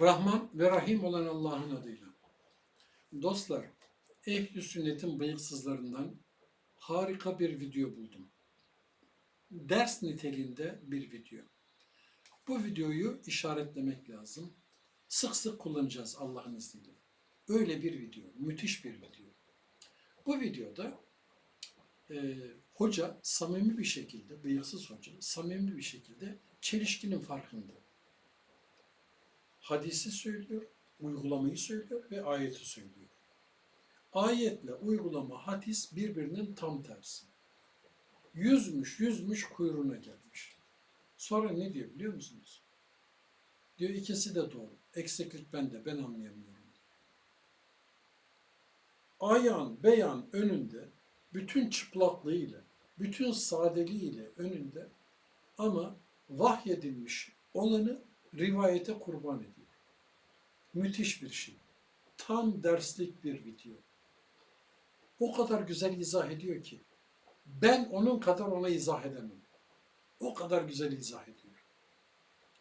Rahman ve Rahim olan Allah'ın adıyla. Dostlar, Ehl-i Sünnet'in bıyıksızlarından harika bir video buldum. Ders niteliğinde bir video. Bu videoyu işaretlemek lazım. Sık sık kullanacağız Allah'ın izniyle. Öyle bir video, müthiş bir video. Bu videoda e, hoca samimi bir şekilde, bıyıksız hoca samimi bir şekilde çelişkinin farkında hadisi söylüyor, uygulamayı söylüyor ve ayeti söylüyor. Ayetle uygulama hadis birbirinin tam tersi. Yüzmüş yüzmüş kuyruğuna gelmiş. Sonra ne diyor biliyor musunuz? Diyor ikisi de doğru. Eksiklik bende ben anlayamıyorum. Ayağın beyan önünde bütün çıplaklığıyla, bütün sadeliğiyle önünde ama vahyedilmiş olanı rivayete kurban ediyor. Müthiş bir şey. Tam derslik bir video. O kadar güzel izah ediyor ki ben onun kadar ona izah edemem. O kadar güzel izah ediyor.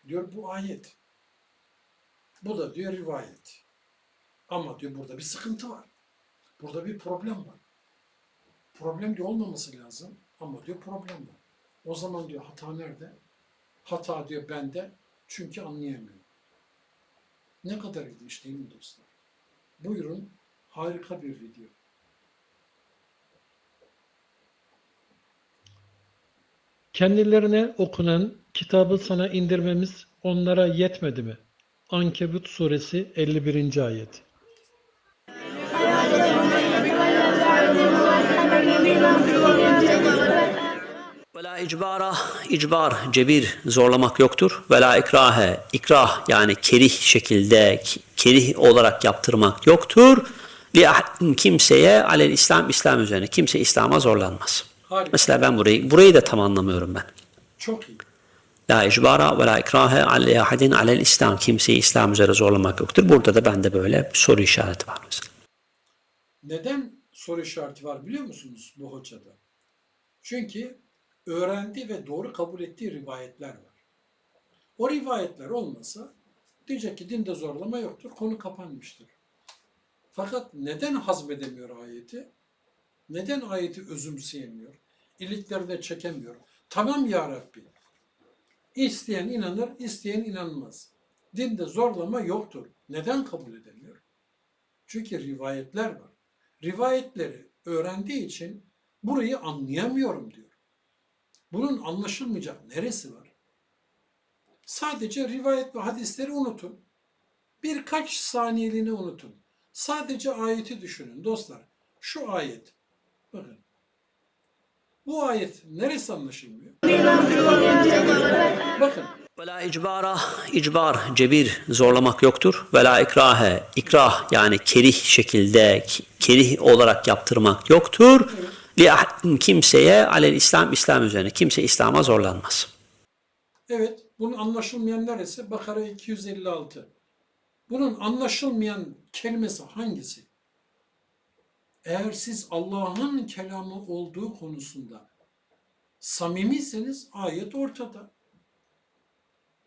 Diyor bu ayet. Bu da diyor rivayet. Ama diyor burada bir sıkıntı var. Burada bir problem var. Problem diyor olmaması lazım ama diyor problem var. O zaman diyor hata nerede? Hata diyor bende çünkü anlayamıyorum. Ne kadar ilginç değil mi dostlar? Buyurun harika bir video. Kendilerine okunan kitabı sana indirmemiz onlara yetmedi mi? Ankebut suresi 51. ayet. La icbara, icbar, cebir, zorlamak yoktur. Ve la ikrahe, ikrah yani kerih şekilde, kerih olarak yaptırmak yoktur. Li kimseye alel İslam, İslam üzerine. Kimse İslam'a zorlanmaz. Harika. Mesela ben burayı, burayı da tam anlamıyorum ben. Çok iyi. La icbara ve la ikrahe alel ahadin alel İslam. Kimseyi İslam üzere zorlamak yoktur. Burada da bende böyle soru işareti var mesela. Neden soru işareti var biliyor musunuz bu hocada? Çünkü öğrendi ve doğru kabul ettiği rivayetler var. O rivayetler olmasa diyecek ki dinde zorlama yoktur, konu kapanmıştır. Fakat neden hazmedemiyor ayeti? Neden ayeti özümseyemiyor? İliklerine çekemiyor. Tamam ya Rabbi. İsteyen inanır, isteyen inanmaz. Dinde zorlama yoktur. Neden kabul edemiyor? Çünkü rivayetler var. Rivayetleri öğrendiği için burayı anlayamıyorum diyor. Bunun anlaşılmayacak neresi var? Sadece rivayet ve hadisleri unutun. Birkaç saniyeliğine unutun. Sadece ayeti düşünün dostlar. Şu ayet. Bakın. Bu ayet neresi anlaşılmıyor? Bakın. Ve la icbara, icbar, cebir, zorlamak yoktur. Ve la ikrahe, ikrah yani kerih şekilde, kerih olarak yaptırmak yoktur. Li kimseye alel İslam, İslam üzerine. Kimse İslam'a zorlanmaz. Evet, bunun anlaşılmayan neresi? Bakara 256. Bunun anlaşılmayan kelimesi hangisi? Eğer siz Allah'ın kelamı olduğu konusunda samimiyseniz ayet ortada.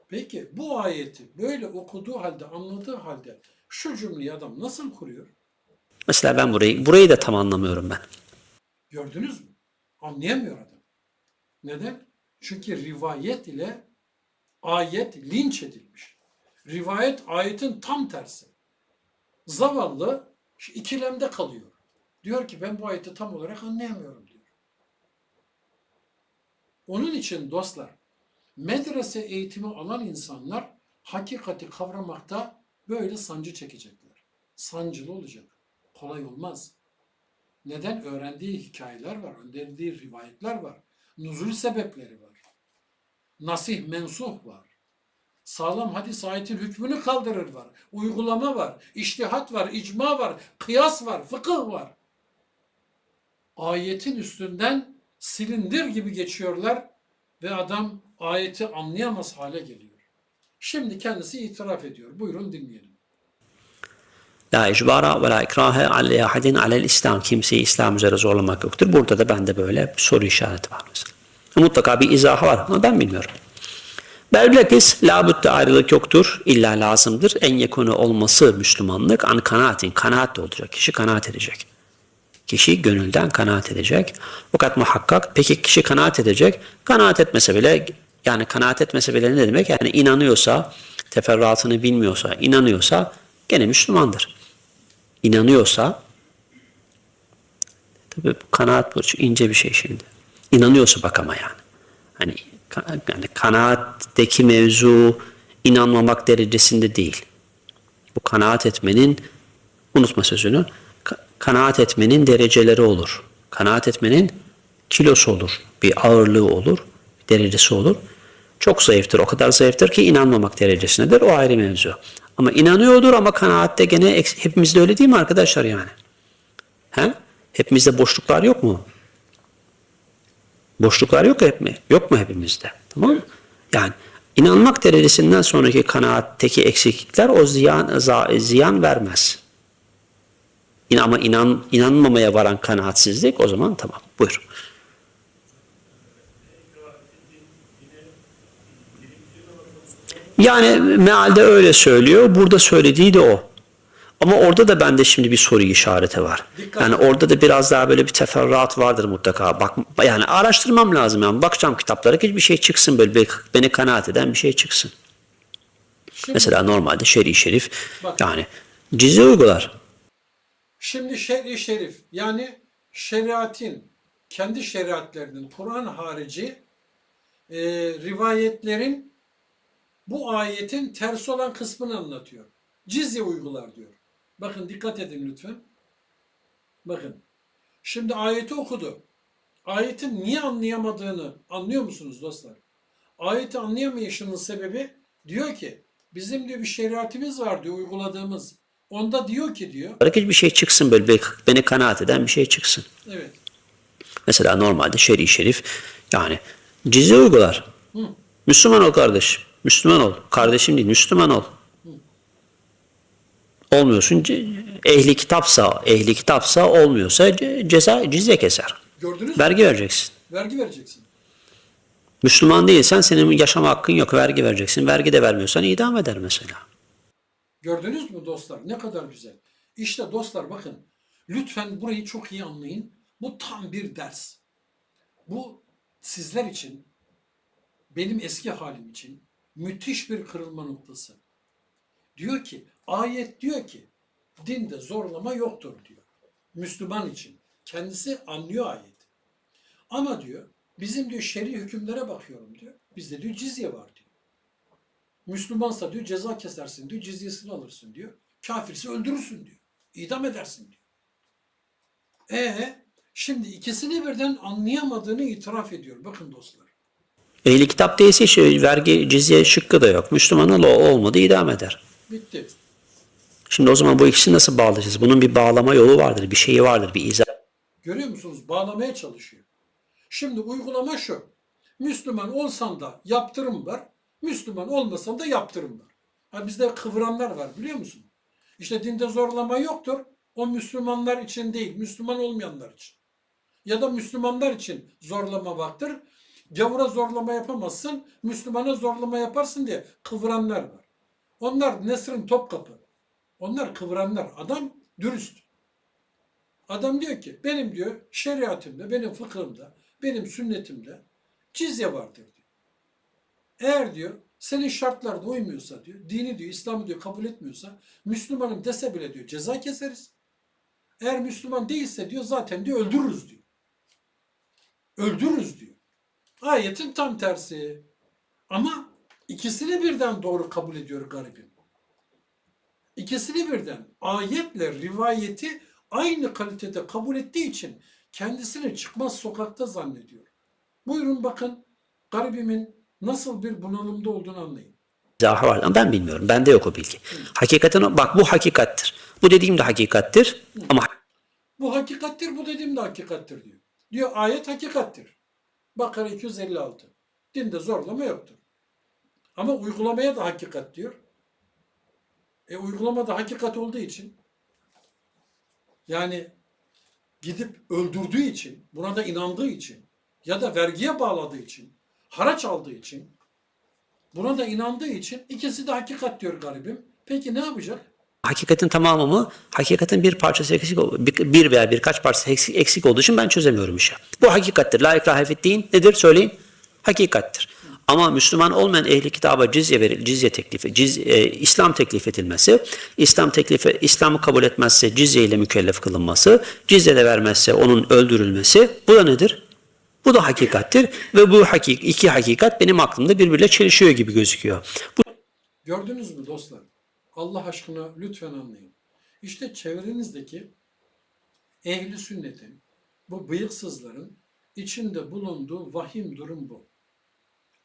Peki bu ayeti böyle okuduğu halde, anladığı halde şu cümleyi adam nasıl kuruyor? Mesela ben burayı, burayı da tam anlamıyorum ben. Gördünüz mü? Anlayamıyor adam. Neden? Çünkü rivayet ile ayet linç edilmiş. Rivayet ayetin tam tersi. Zavallı ikilemde kalıyor. Diyor ki ben bu ayeti tam olarak anlayamıyorum diyor. Onun için dostlar medrese eğitimi alan insanlar hakikati kavramakta böyle sancı çekecekler. Sancılı olacak. Kolay olmaz. Neden? Öğrendiği hikayeler var, öğrendiği rivayetler var. Nuzul sebepleri var. Nasih mensuh var. Sağlam hadis ayetin hükmünü kaldırır var. Uygulama var, iştihat var, icma var, kıyas var, fıkıh var. Ayetin üstünden silindir gibi geçiyorlar ve adam ayeti anlayamaz hale geliyor. Şimdi kendisi itiraf ediyor. Buyurun dinleyelim. La icbara ve la ikrahe alel ahadin alel İslam. Kimseyi İslam üzere zorlamak yoktur. Burada da bende böyle soru işareti var mesela. Mutlaka bir izahı var ama ben bilmiyorum. Belbilakis labütte ayrılık yoktur. illa lazımdır. En yakını olması Müslümanlık an kanaatin. Kanaat de olacak. Kişi kanaat edecek. Kişi gönülden kanaat edecek. Fakat muhakkak peki kişi kanaat edecek. Kanaat etmese bile yani kanaat etmese bile ne demek? Yani inanıyorsa, teferruatını bilmiyorsa, inanıyorsa gene Müslümandır. İnanıyorsa tabii kanaat bu çok ince bir şey şimdi. İnanıyorsa bak ama yani. Hani yani kanaatteki mevzu inanmamak derecesinde değil. Bu kanaat etmenin unutma sözünü. ka- Kanaat etmenin dereceleri olur. Kanaat etmenin kilosu olur. Bir ağırlığı olur. Bir derecesi olur. Çok zayıftır. O kadar zayıftır ki inanmamak derecesindedir. O ayrı mevzu. Ama inanıyordur ama kanaatte gene hepimizde öyle değil mi arkadaşlar yani? He? Hepimizde boşluklar yok mu? Boşluklar yok hep mi? Yok mu hepimizde? Tamam mı? Yani inanmak derecesinden sonraki kanaatteki eksiklikler o ziyan ziyan vermez. Ama inan, inanmamaya varan kanaatsizlik o zaman tamam. Buyur. Yani mealde öyle söylüyor. Burada söylediği de o. Ama orada da bende şimdi bir soru işareti var. Dikkat yani orada da biraz daha böyle bir teferruat vardır mutlaka. Bak yani araştırmam lazım yani. Bakacağım kitaplara ki bir şey çıksın böyle bir- beni kanaat eden bir şey çıksın. Şimdi, Mesela normalde şer'i şerif Bak. yani cizi uygular. şimdi şer'i şerif yani şeriatin kendi şeriatlerinin Kur'an harici e, rivayetlerin bu ayetin tersi olan kısmını anlatıyor. Cizye uygular diyor. Bakın dikkat edin lütfen. Bakın. Şimdi ayeti okudu. Ayetin niye anlayamadığını anlıyor musunuz dostlar? Ayeti anlayamayışının sebebi diyor ki bizim diyor bir şeriatimiz var diyor uyguladığımız. Onda diyor ki diyor. Hareket bir şey çıksın böyle beni kanaat eden bir şey çıksın. Evet. Mesela normalde şer'i şerif yani cizi uygular. Hı. Müslüman ol kardeşim. Müslüman ol. Kardeşim değil Müslüman ol. Olmuyorsun. Ehli kitapsa, ehli kitapsa olmuyorsa ce- ceza cizye keser. Gördünüz mü? Vergi vereceksin. Vergi vereceksin. Müslüman değilsen senin yaşama hakkın yok. Vergi vereceksin. Vergi de vermiyorsan idam eder mesela. Gördünüz mü dostlar? Ne kadar güzel. İşte dostlar bakın. Lütfen burayı çok iyi anlayın. Bu tam bir ders. Bu sizler için, benim eski halim için müthiş bir kırılma noktası. Diyor ki, ayet diyor ki, dinde zorlama yoktur diyor. Müslüman için. Kendisi anlıyor ayet. Ama diyor, bizim diyor şer'i hükümlere bakıyorum diyor. Bizde diyor cizye var diyor. Müslümansa diyor ceza kesersin diyor, cizyesini alırsın diyor. Kafirse öldürürsün diyor. İdam edersin diyor. E şimdi ikisini birden anlayamadığını itiraf ediyor. Bakın dostlar. Ehli kitap değilse şey, vergi cizye şıkkı da yok. Müslüman ol olmadı idam eder. Bitti. Şimdi o zaman bu ikisini nasıl bağlayacağız? Bunun bir bağlama yolu vardır, bir şeyi vardır, bir izah. Görüyor musunuz? Bağlamaya çalışıyor. Şimdi uygulama şu. Müslüman olsan da yaptırım var. Müslüman olmasan da yaptırım var. Ha bizde kıvranlar var biliyor musun? İşte dinde zorlama yoktur. O Müslümanlar için değil, Müslüman olmayanlar için. Ya da Müslümanlar için zorlama vardır. Gavura zorlama yapamazsın, Müslümana zorlama yaparsın diye kıvranlar var. Onlar Nesrin Topkapı. Onlar kıvranlar. Adam dürüst. Adam diyor ki benim diyor şeriatımda, benim fıkhımda, benim sünnetimde cizye vardır diyor. Eğer diyor senin şartlarına uymuyorsa diyor, dini diyor, İslam'ı diyor kabul etmiyorsa Müslümanım dese bile diyor ceza keseriz. Eğer Müslüman değilse diyor zaten diyor öldürürüz diyor. Öldürürüz diyor. Ayetin tam tersi. Ama ikisini birden doğru kabul ediyor garibim. İkisini birden ayetle rivayeti aynı kalitede kabul ettiği için kendisini çıkmaz sokakta zannediyor. Buyurun bakın garibimin nasıl bir bunalımda olduğunu anlayın. izahı var ama ben bilmiyorum. Bende yok o bilgi. Hakikaten o- bak bu hakikattir. Bu dediğim de hakikattir ama Bu hakikattir, bu dediğim de hakikattir diyor. Diyor ayet hakikattir. Bakara 256. Dinde zorlama yoktur. Ama uygulamaya da hakikat diyor. E uygulamada hakikat olduğu için yani gidip öldürdüğü için, buna da inandığı için ya da vergiye bağladığı için, haraç aldığı için Buna da inandığı için ikisi de hakikat diyor garibim. Peki ne yapacak? Hakikatin tamamı mı? Hakikatin bir parçası eksik, bir veya birkaç parçası eksik, eksik olduğu için ben çözemiyorum işi. Bu hakikattir. La ikrahe fid-din nedir? Söyleyin. Hakikattir. Ama Müslüman olmayan ehli kitaba cizye veril, cizye teklifi, ciz, e, İslam teklif edilmesi, İslam teklifi, İslam'ı kabul etmezse cizye ile mükellef kılınması, cizye de vermezse onun öldürülmesi, bu da nedir? Bu da hakikattir ve bu hakik, iki hakikat benim aklımda birbiriyle çelişiyor gibi gözüküyor. Bu Gördünüz mü dostlar? Allah aşkına lütfen anlayın. İşte çevrenizdeki ehli sünnetin, bu bıyıksızların içinde bulunduğu vahim durum bu.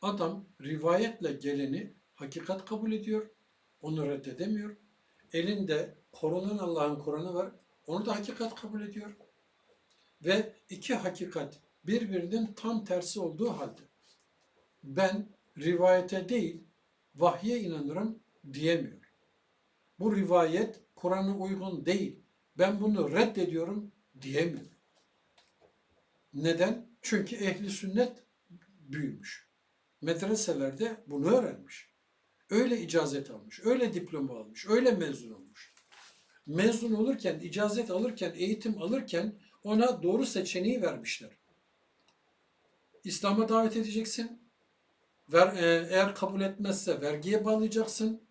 Adam rivayetle geleni hakikat kabul ediyor, onu reddedemiyor. Elinde korunan Allah'ın Kur'an'ı var, onu da hakikat kabul ediyor. Ve iki hakikat birbirinin tam tersi olduğu halde ben rivayete değil vahye inanırım diyemiyor. Bu rivayet Kur'an'a uygun değil. Ben bunu reddediyorum diyemiyor. Neden? Çünkü ehli sünnet büyümüş. Medreselerde bunu öğrenmiş. Öyle icazet almış, öyle diploma almış, öyle mezun olmuş. Mezun olurken, icazet alırken, eğitim alırken ona doğru seçeneği vermişler. İslam'a davet edeceksin. Ver, e, eğer kabul etmezse vergiye bağlayacaksın.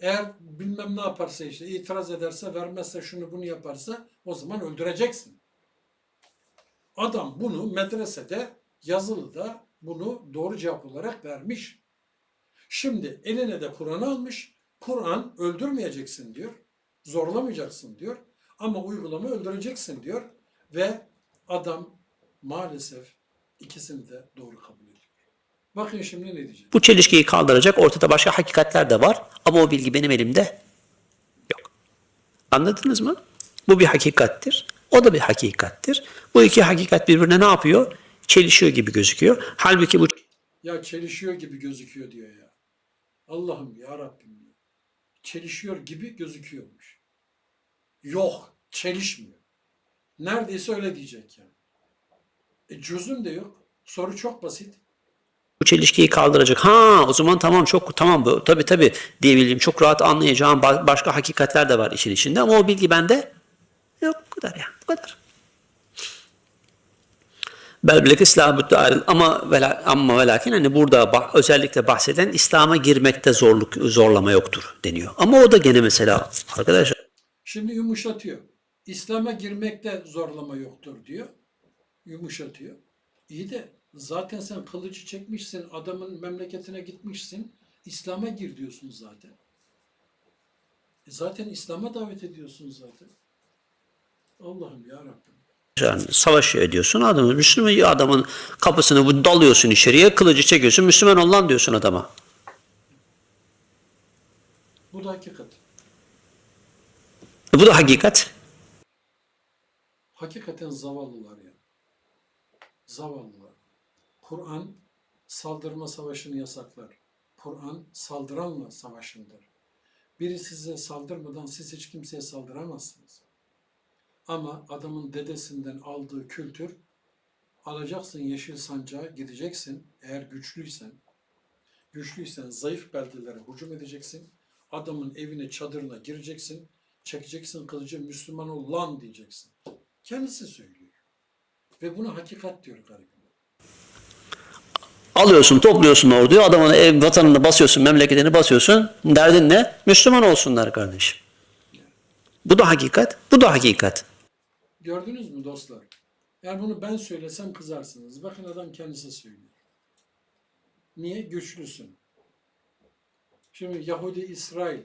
Eğer bilmem ne yaparsa işte itiraz ederse vermezse şunu bunu yaparsa o zaman öldüreceksin. Adam bunu medresede yazılıda bunu doğru cevap olarak vermiş. Şimdi eline de Kur'an almış. Kur'an öldürmeyeceksin diyor. Zorlamayacaksın diyor. Ama uygulama öldüreceksin diyor. Ve adam maalesef ikisini de doğru kabul ediyor. Bakın şimdi ne diyecek. Bu çelişkiyi kaldıracak ortada başka hakikatler de var ama o bilgi benim elimde yok. Anladınız mı? Bu bir hakikattir. O da bir hakikattir. Bu iki hakikat birbirine ne yapıyor? Çelişiyor gibi gözüküyor. Halbuki bu Ya çelişiyor gibi gözüküyor diyor ya. Allah'ım ya Rabbim. Çelişiyor gibi gözüküyormuş. Yok, çelişmiyor. Neredeyse öyle diyecek yani. E çözüm de yok. Soru çok basit. Bu çelişkiyi kaldıracak. Ha o zaman tamam çok tamam bu tabii tabii diyebileceğim çok rahat anlayacağım ba- başka hakikatler de var işin içinde ama o bilgi bende yok bu kadar yani bu kadar. Bel bilek İslamü dâil ama vela, ama ve lakin hani burada bah- özellikle bahseden İslam'a girmekte zorluk zorlama yoktur deniyor. Ama o da gene mesela arkadaşlar Şimdi yumuşatıyor. İslam'a girmekte zorlama yoktur diyor. Yumuşatıyor. İyi de zaten sen kılıcı çekmişsin, adamın memleketine gitmişsin. İslam'a gir diyorsun zaten. E zaten İslam'a davet ediyorsun zaten. Allah'ım ya Rabbim. yani savaşı ediyorsun adamın Müslüman adamın kapısını bu dalıyorsun içeriye kılıcı çekiyorsun Müslüman ol lan diyorsun adama. Bu da hakikat. Bu da hakikat. Hakikaten zavallılar ya. Zavallılar. Kur'an saldırma savaşını yasaklar. Kur'an saldıranla savaşındır. Biri size saldırmadan siz hiç kimseye saldıramazsınız. Ama adamın dedesinden aldığı kültür alacaksın yeşil sancağa gideceksin eğer güçlüysen. Güçlüysen zayıf beldelere hücum edeceksin. Adamın evine çadırına gireceksin. Çekeceksin kılıcı Müslüman ol lan diyeceksin. Kendisi söylüyor. Ve buna hakikat diyor garibim. Alıyorsun, topluyorsun orduyu, adamın ev vatanını basıyorsun, memleketini basıyorsun. Derdin ne? Müslüman olsunlar kardeşim. Bu da hakikat, bu da hakikat. Gördünüz mü dostlar? Eğer bunu ben söylesem kızarsınız. Bakın adam kendisi söylüyor. Niye? Güçlüsün. Şimdi Yahudi İsrail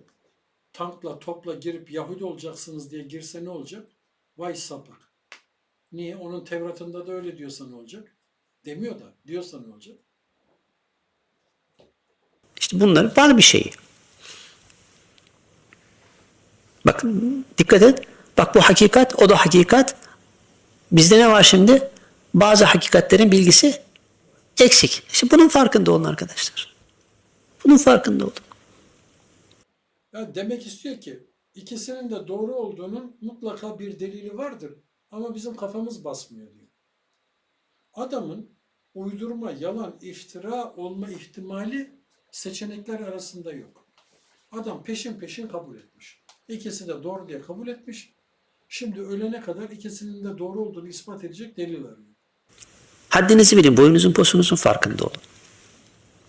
tankla topla girip Yahudi olacaksınız diye girse ne olacak? Vay sapık. Niye? Onun Tevrat'ında da öyle diyorsa ne olacak? Demiyor da. Diyorsa ne olacak? İşte bunlar var bir şeyi. Bakın dikkat et. Bak bu hakikat, o da hakikat. Bizde ne var şimdi? Bazı hakikatlerin bilgisi eksik. İşte bunun farkında olun arkadaşlar. Bunun farkında olun. Ya demek istiyor ki ikisinin de doğru olduğunun mutlaka bir delili vardır. Ama bizim kafamız basmıyor diyor. Adamın uydurma, yalan, iftira olma ihtimali seçenekler arasında yok. Adam peşin peşin kabul etmiş. İkisi de doğru diye kabul etmiş. Şimdi ölene kadar ikisinin de doğru olduğunu ispat edecek delil arıyor. Haddinizi bilin, boyunuzun posunuzun farkında olun.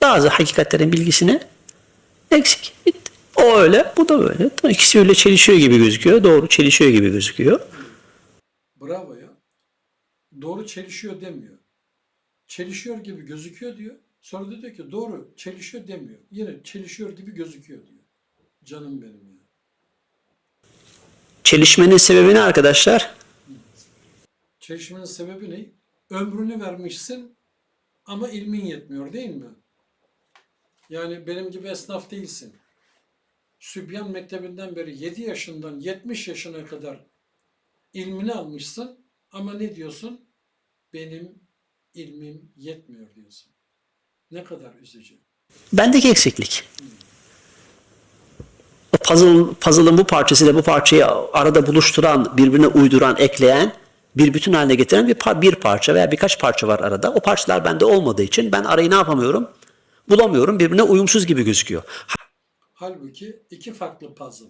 Bazı hakikatlerin bilgisine eksik. Bitti. O öyle, bu da böyle. İkisi öyle çelişiyor gibi gözüküyor. Doğru çelişiyor gibi gözüküyor. Bravo ya. Doğru çelişiyor demiyor. Çelişiyor gibi gözüküyor diyor. Sonra da diyor ki doğru çelişiyor demiyor. Yine çelişiyor gibi gözüküyor diyor. Canım benim ya. Çelişmenin sebebi ne arkadaşlar? Çelişmenin sebebi ne? Ömrünü vermişsin ama ilmin yetmiyor değil mi? Yani benim gibi esnaf değilsin. Sübyan Mektebi'nden beri 7 yaşından 70 yaşına kadar ilmini almışsın ama ne diyorsun? Benim ilmim yetmiyor diyorsun. Ne kadar üzücü. Bendeki eksiklik. O puzzle, puzzle'ın bu parçasıyla bu parçayı arada buluşturan, birbirine uyduran, ekleyen, bir bütün haline getiren bir, par- bir parça veya birkaç parça var arada. O parçalar bende olmadığı için ben arayı ne yapamıyorum? Bulamıyorum. Birbirine uyumsuz gibi gözüküyor. Halbuki iki farklı puzzle.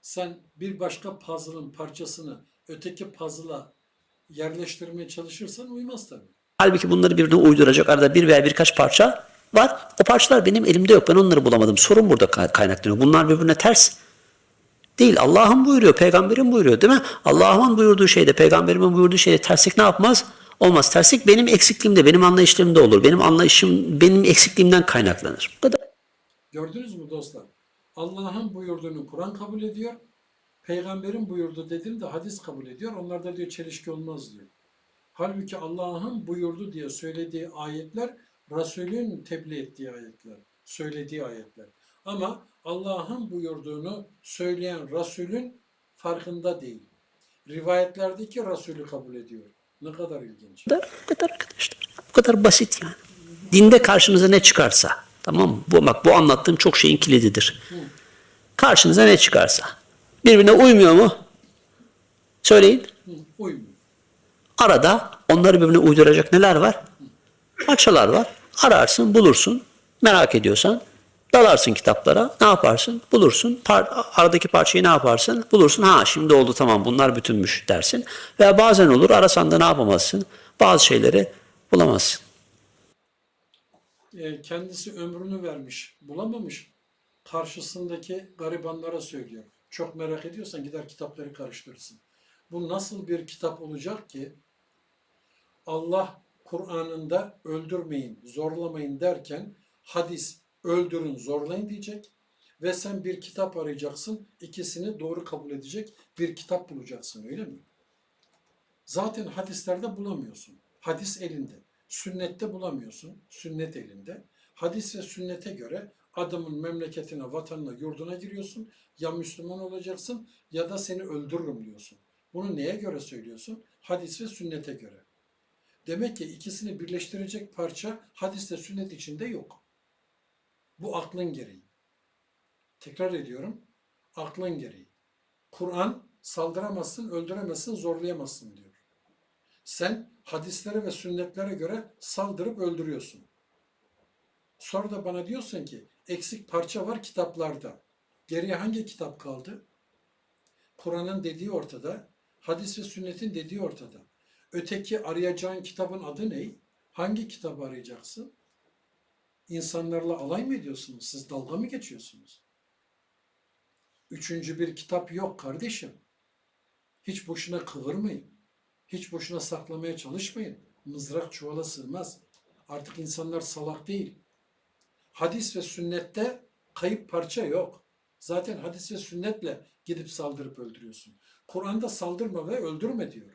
Sen bir başka puzzle'ın parçasını öteki puzzle'a yerleştirmeye çalışırsan uymaz tabii. Halbuki bunları birbirine uyduracak arada bir veya birkaç parça var. O parçalar benim elimde yok. Ben onları bulamadım. Sorun burada kay- kaynaklanıyor. Bunlar birbirine ters değil. Allah'ın buyuruyor, peygamberin buyuruyor değil mi? Allah'ın buyurduğu şeyde, peygamberimin buyurduğu şeyde terslik ne yapmaz? Olmaz. Terslik benim eksikliğimde, benim anlayışlarımda olur. Benim anlayışım, benim eksikliğimden kaynaklanır. Bu kadar. Gördünüz mü dostlar? Allah'ın buyurduğunu Kur'an kabul ediyor. Peygamberin buyurdu dediğinde hadis kabul ediyor. Onlarda diyor çelişki olmaz diyor. Halbuki Allah'ın buyurdu diye söylediği ayetler Resulün tebliğ ettiği ayetler, söylediği ayetler. Ama Allah'ın buyurduğunu söyleyen Resulün farkında değil. Rivayetlerdeki Resulü kabul ediyor. Ne kadar ilginç. Bu kadar, arkadaşlar. Bu kadar basit yani. Dinde karşınıza ne çıkarsa, tamam mı? Bu, bak bu anlattığım çok şeyin kilididir. Karşınıza ne çıkarsa. Birbirine uymuyor mu? Söyleyin. Uymuyor. Arada onları birbirine uyduracak neler var? Parçalar var. Ararsın, bulursun. Merak ediyorsan dalarsın kitaplara. Ne yaparsın? Bulursun. Par- aradaki parçayı ne yaparsın? Bulursun. Ha şimdi oldu tamam bunlar bütünmüş dersin. Veya bazen olur arasan da ne yapamazsın? Bazı şeyleri bulamazsın. E, kendisi ömrünü vermiş, bulamamış. Karşısındaki garibanlara söylüyor. Çok merak ediyorsan gider kitapları karıştırırsın. Bu nasıl bir kitap olacak ki Allah Kur'an'ında öldürmeyin, zorlamayın derken hadis öldürün, zorlayın diyecek ve sen bir kitap arayacaksın, ikisini doğru kabul edecek bir kitap bulacaksın öyle mi? Zaten hadislerde bulamıyorsun. Hadis elinde. Sünnette bulamıyorsun. Sünnet elinde. Hadis ve sünnete göre adamın memleketine, vatanına, yurduna giriyorsun. Ya Müslüman olacaksın ya da seni öldürürüm diyorsun. Bunu neye göre söylüyorsun? Hadis ve sünnete göre. Demek ki ikisini birleştirecek parça hadis ve sünnet içinde yok. Bu aklın gereği. Tekrar ediyorum. Aklın gereği. Kur'an saldıramazsın, öldüremezsin, zorlayamazsın diyor. Sen hadislere ve sünnetlere göre saldırıp öldürüyorsun. Sonra da bana diyorsun ki eksik parça var kitaplarda. Geriye hangi kitap kaldı? Kur'an'ın dediği ortada, hadis ve sünnetin dediği ortada. Öteki arayacağın kitabın adı ne? Hangi kitabı arayacaksın? İnsanlarla alay mı ediyorsunuz? Siz dalga mı geçiyorsunuz? Üçüncü bir kitap yok kardeşim. Hiç boşuna kıvırmayın. Hiç boşuna saklamaya çalışmayın. Mızrak çuvala sığmaz. Artık insanlar salak değil. Hadis ve sünnette kayıp parça yok. Zaten hadis ve sünnetle gidip saldırıp öldürüyorsun. Kur'an'da saldırma ve öldürme diyor.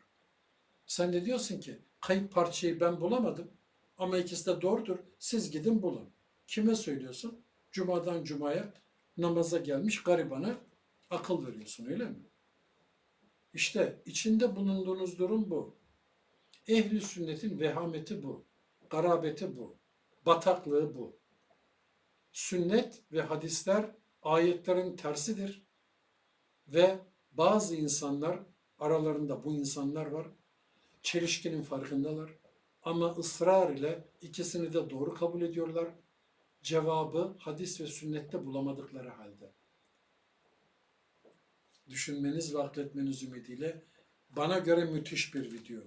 Sen de diyorsun ki kayıp parçayı ben bulamadım ama ikisi de doğrudur. Siz gidin bulun. Kime söylüyorsun? Cumadan cumaya namaza gelmiş garibana akıl veriyorsun öyle mi? İşte içinde bulunduğunuz durum bu. Ehli sünnetin vehameti bu. Garabeti bu. Bataklığı bu. Sünnet ve hadisler ayetlerin tersidir. Ve bazı insanlar, aralarında bu insanlar var, çelişkinin farkındalar. Ama ısrar ile ikisini de doğru kabul ediyorlar. cevabı hadis ve sünnette bulamadıkları halde. Düşünmeniz ve akletmeniz ümidiyle bana göre müthiş bir video.